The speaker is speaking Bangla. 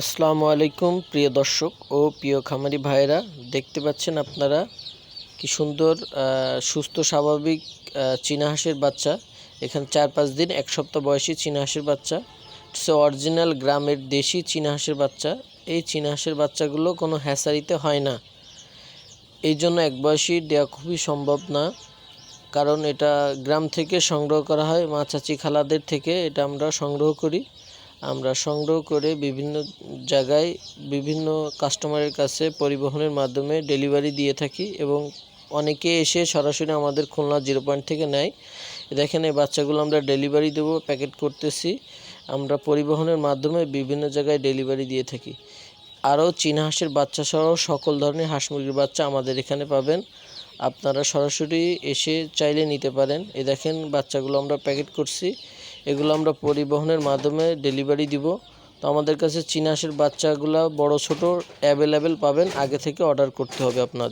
আসসালামু আলাইকুম, প্রিয় দর্শক ও প্রিয় খামারি ভাইরা দেখতে পাচ্ছেন আপনারা কি সুন্দর সুস্থ, স্বাভাবিক চীনা হাঁসের বাচ্চা। এখানে চার পাঁচ দিন, এক সপ্তাহ বয়সী চীনা হাঁসের বাচ্চা। সে অরিজিনাল গ্রামের দেশি চীনা হাঁসের বাচ্চা। এই চীনা হাঁসের বাচ্চাগুলো কোনো হ্যাসারিতে হয় না। এই জন্য এক বয়সী দেওয়া খুবই সম্ভব না। কারণ এটা গ্রাম থেকে সংগ্রহ করা হয় মা চাচি খালাদের থেকে। এটা আমরা সংগ্রহ করি। আমরা সংগ্রহ করে বিভিন্ন জায়গায় বিভিন্ন কাস্টমারের কাছে পরিবহনের মাধ্যমে ডেলিভারি দিয়ে থাকি এবং অনেকে এসে সরাসরি আমাদের খুলনা জিরো পয়েন্ট থেকে নেয়। দেখেন এই বাচ্চাগুলো আমরা ডেলিভারি দেবো প্যাকেট করতেছি। আমরা পরিবহনের মাধ্যমে বিভিন্ন জায়গায় ডেলিভারি দিয়ে থাকি। আরও চীনা হাঁসের বাচ্চা সহ সকল ধরনের হাঁস মুরগির বাচ্চা আমাদের এখানে পাবেন। আপনারা সরাসরি এসে চাইলে নিতে পারেন। এ দেখেন বাচ্চাগুলো আমরা প্যাকেট করছি। এগুলো আমরা পরিবহনের মাধ্যমে ডেলিভারি দিব। তো আমাদের কাছে চীনা হাঁসের বাচ্চাগুলো বড় ছোট অ্যাভেলেবেল পাবেন, আগে থেকে অর্ডার করতে হবে আপনার